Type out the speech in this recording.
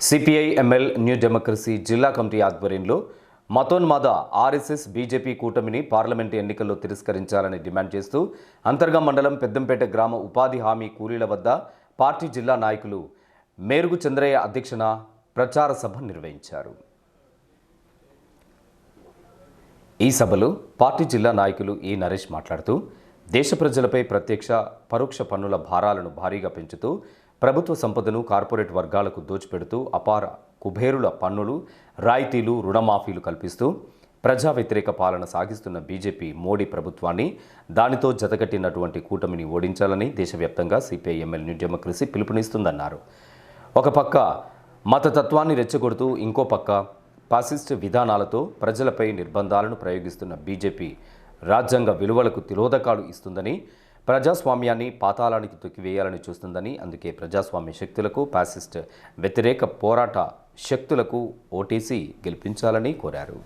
CPI ML new democracy జిల్లా committee ఆధ్వర్యంలో మతోన్మాద ఆర్ఎస్ఎస్ బీజేపీ కూటమిని పార్లమెంటు ఎన్నికల్లో తిరస్కరించాలని డిమాండ్ చేస్తూ అంతర్గా మండలం పెద్దంపేట గ్రామ ఉపాధి హామీ కూలీల వద్ద పార్టీ జిల్లా నాయకులు మేరుగు చంద్రయ్య అధ్యక్షన ప్రచార సభ నిర్వహించారు. ఈ సభలో పార్టీ జిల్లా నాయకులు ఈ నరేష్ మాట్లాడుతూ దేశ ప్రజలపై ప్రత్యక్ష పరోక్ష పన్నుల భారాలను భారీగా పెంచుతూ ప్రభుత్వ సంపదను కార్పొరేట్ వర్గాలకు దోచిపెడుతూ అపార కుబేరుల పన్నులు రాయితీలు రుణమాఫీలు కల్పిస్తూ ప్రజా వ్యతిరేక పాలన సాగిస్తున్న బీజేపీ మోడీ ప్రభుత్వాన్ని దానితో జతకట్టినటువంటి కూటమిని ఓడించాలని దేశవ్యాప్తంగా సిపిఐ ఎంఎల్ న్యూ డెమోక్రసీ పిలుపునిస్తుందన్నారు. ఒక పక్క మతతత్వాన్ని రెచ్చగొడుతూ ఇంకో పక్క పాసిస్ట్ విధానాలతో ప్రజలపై నిర్బంధాలను ప్రయోగిస్తున్న బీజేపీ రాజ్యాంగ విలువలకు తిరోధకాలు ఇస్తుందని ప్రజాస్వామ్యాన్ని పాతాళానికి తొక్కివేయాలని చూస్తుందని అందుకే ప్రజాస్వామ్య శక్తులకు పాసిస్ట్ వ్యతిరేక పోరాట శక్తులకు ఓటీసీ గెలిపించాలని కోరారు.